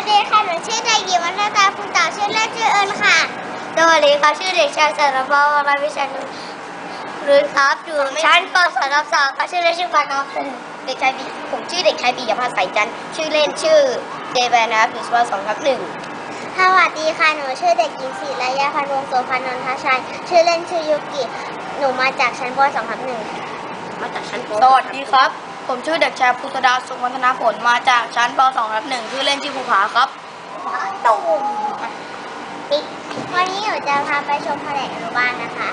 สดีค่ะ หนูชื่อเด็กหญิงวัฒนาภูเต่าชื่อเล่นชื่อเอิญค่ะ สวัสดีค่ะชื่อเด็กชายสารพงศ์รวิชัยรุ่นครับอยู่ชั้นป .2 รับสองค่ะชื่อเล่นชื่อปานอฟเด็กชายบีผมชื่อเด็กชายบียภาสายจันทร์ชื่อเล่นชื่อเดแบนนะครับอยู่ชั้นสองทับหนึ่งสวัสดีค่ะ หนูชื่อเด็กหญิงศิรยาพันธ์วงศ์โสภานนทชัย ชื่อเล่นชื่อยุกิ หนูมาจากชั้นป .2 ทับหนึ่งมาจากชั้นปสวัสดีครับ ผมชื่อเด็กชายภูตดาสุขวัฒนาผลมาจากชั้นป .2 รับหนึ่งชื่อเล่นชื่อภูผาครับตุ่มปิ๊กวันนี้หนูจะพาไปชมแผนกอนุบาลนะคะ